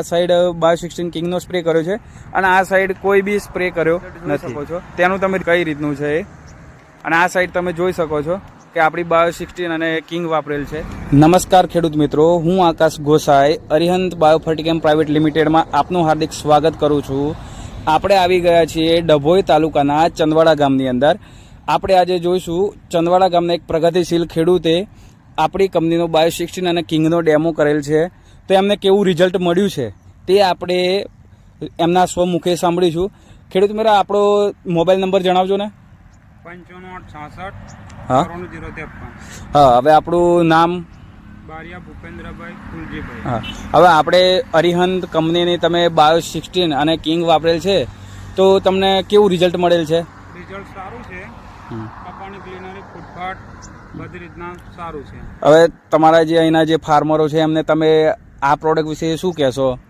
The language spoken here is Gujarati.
આ સાઈડ બાયો સિક્સટીન કિંગનો સ્પ્રે કર્યો છે. અને આ સાઈડ કોઈ બી સ્પ્રે કર્યો નથી. તેનું તમે કઈ રીતનું છે એ? અને આ સાઈડ તમે જોઈ શકો છો કે આપણી બાયો સિક્સટીન અને કિંગ વાપરેલ છે. નમસ્કાર ખેડૂત મિત્રો હું આકાશ ગોસાઈ અરિહંત બાયોફર્ટિકેમ પ્રાઇવેટ લિમિટેડમાં આપનું હાર્દિક સ્વાગત કરું છું. આપણે આવી ગયા છીએ ડભોઈ તાલુકાના ચંદવાડા ગામની અંદર. આપણે આજે જોઈશું ચંદવાડા ગામના એક પ્રગતિશીલ ખેડૂતે આપણી કંપનીનો બાયો સિક્સટીન અને કિંગનો ડેમો કરેલ છે. તો એમને કેવું રિઝલ્ટ મળ્યું છે તે આપણે એમના સ્વમુખે સાંભળીશું. ખેડૂત મેરા આપણો મોબાઈલ નંબર જણાવજો ને. હા. હા હવે આપણું નામ? બારિયા ભૂપેન્દ્રભાઈ હા. હવે આપણે અરિહંત કંપનીની તમે બાયો સિક્સટીન અને કિંગ વાપરેલ છે તો તમને કેવું રિઝલ્ટ મળેલ છે? રિઝલ્ટ સારું છે. હમ. કપાની ફૂટફાટ બધી રીતના સારું છે. હવે તમારા જે અહીંના જે ફાર્મરો છે એમને તમે આ પ્રોડક્ટ વિશે શું કહેશો?